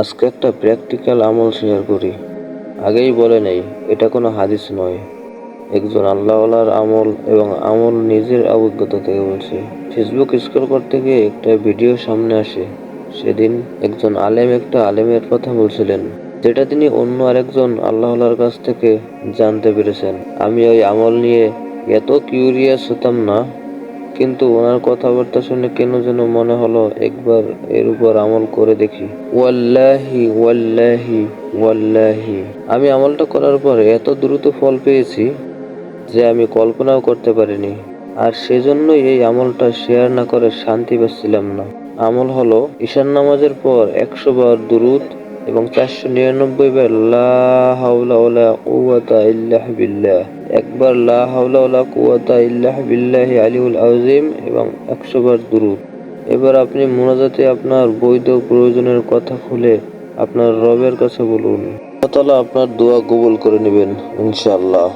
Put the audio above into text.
আজকে একটা প্র্যাকটিক্যাল আমল শেয়ার করি। আগেই বলে নেই, এটা কোনো হাদিস নয়। একজন আল্লাহওয়ালার আমল এবং আমল নিজের অভিজ্ঞতা থেকে বলছে, ফেসবুক স্ক্রল করতে গিয়ে একটা ভিডিও সামনে আসে। সেদিন একজন আলেম একটা আলেমের কথা বলছিলেন, যেটা তিনি অন্য আরেকজন আল্লাহওয়ালার কাছ থেকে জানতে পেরেছেন। আমি ওই আমল নিয়ে এত কিউরিয়াস হতাম না। কিন্তু ওনার কথাবার্তা শুনে কেন যেন মনে হলো একবার এর উপর আমল করে দেখি। ওয়াল্লাহি ওয়াল্লাহি ওয়াল্লাহি। আমি আমলটা করার পর এত দ্রুত ফল পেয়েছি যে আমি কল্পনাও করতে পারিনি। আর সেজন্যই এই আমলটা শেয়ার না করে শান্তি পাচ্ছিলাম না। আমল হলো ঈশান নামাজের পর একশো বার দুরুদ এবং চারশো নিরানব্বই বার লা হাওলা ওয়ালা ইল্লাহ বিল্লাহ। একবার লা কুয়াতা ইল্লাহ বিল্লাহি আলিউল আউজিম এবং একশো বার দুরুদ। এবার আপনি মোনাজাতে আপনার বৈধ প্রয়োজনের কথা খুলে আপনার রবের কাছে বলুন। আল্লাহ আপনার দোয়া কবুল করে নেবেন, ইনশাআল্লাহ।